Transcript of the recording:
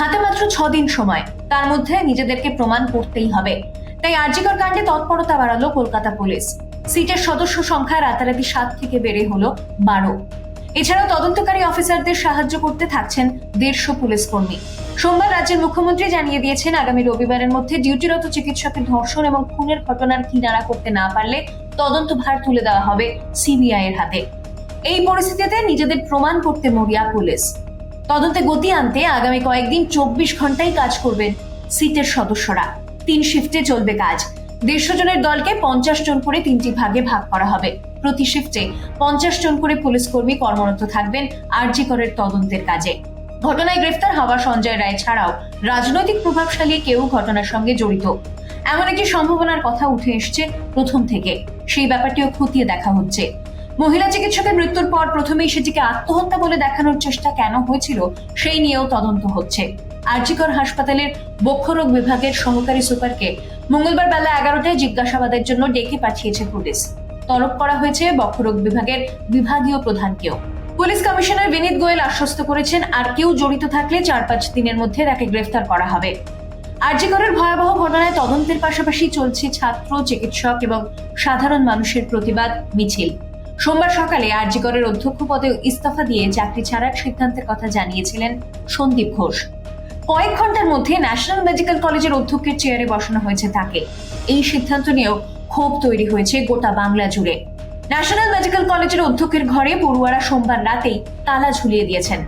হাতে মাত্র ছ দিন সময়। তার মধ্যে নিজেদেরকে প্রমাণ করতেই হবে। তাই আর্জিকর কাণ্ডে তৎপরতা বাড়ালো কলকাতা পুলিশ। সিটের সদস্য সংখ্যা রাতারাতি সাত থেকে বেড়ে হলো বারো। এছাড়াও তদন্তকারী অফিসারদের সাহায্য করতে থাকছেন দেড়শো পুলিশ কর্মী সোমবার রাজ্যের মুখ্যমন্ত্রী জানিয়ে দিয়েছেন, আগামী রবিবারের মধ্যে ডিউটিরত চিকিৎসকের ধর্ষণ এবং খুনের ঘটনার কিনারা করতে না পারলে তদন্ত ভার তুলে দেওয়া হবে সিবিআই এর হাতে। এই পরিস্থিতিতে নিজেদের প্রমাণ করতে মরিয়া পুলিশ। তদন্তে গতি আনতে আগামী কয়েকদিন চব্বিশ ঘন্টাই কাজ করবেন সিটের সদস্যরা। তিন শিফটে চলবে কাজ। দেড়শো জনের দলকে পঞ্চাশ জন করে তিনটি ভাগে ভাগ করা হবে। প্রতি শিফটে পঞ্চাশ জন করে পুলিশ কর্মী কর্মরত থাকবেন আরজি করের তদন্তের কাজে। ঘটনায় গ্রেফতার হওয়া সঞ্জয় রায় ছাড়াও রাজনৈতিক প্রভাবশালী কেউ ঘটনার সঙ্গে জড়িত। এমন একটি সম্ভাবনার কথা উঠে এসছে প্রথম থেকে। সেই ব্যাপারটিও খতিয়ে দেখা হচ্ছে। মহিলা চিকিৎসকের মৃত্যুর পর প্রথমেই সেটিকে আত্মহত্যা বলে দেখানোর চেষ্টা কেন হয়েছিল, সেই নিয়েও তদন্ত হচ্ছে। আরজিকর হাসপাতালের বক্ষরোগ বিভাগের সহকারী সুপারকে মঙ্গলবার বেলা এগারোটায় জিজ্ঞাসাবাদের জন্য ডেকে পাঠিয়েছে পুলিশ। তলব করা হয়েছে বক্ষরোগ বিভাগের বিভাগীয় প্রধানকেও। পুলিশ কমিশনার বিনীত গোয়েল আশ্বস্ত করেছেন, আর কেউ জড়িত থাকলে চার পাঁচ দিনের মধ্যে তাকে গ্রেফতার করা হবে। আরজিকরের ভয়াবহ ঘটনায় তদন্তের পাশাপাশি চলছে ছাত্র, চিকিৎসক এবং সাধারণ মানুষের প্রতিবাদ মিছিল। সোমবার সকালে আরজিকরের অধ্যক্ষ পদে ইস্তফা দিয়ে চাকরি ছাড়ার সিদ্ধান্তের কথা জানিয়েছিলেন সন্দীপ ঘোষ। কয়েক ঘণ্টার মধ্যে ন্যাশনাল মেডিকেল কলেজের অধ্যক্ষের চেয়ারে বসানো হয়েছে তাকে। এই সিদ্ধান্ত নিয়েও ক্ষোভ তৈরি হয়েছে গোটা বাংলা জুড়ে। ন্যাশনাল মেডিকেল কলেজের অধ্যক্ষের ঘরে পড়ুয়ারা সোমবার রাতেই তালা ঝুলিয়ে দিয়েছেন।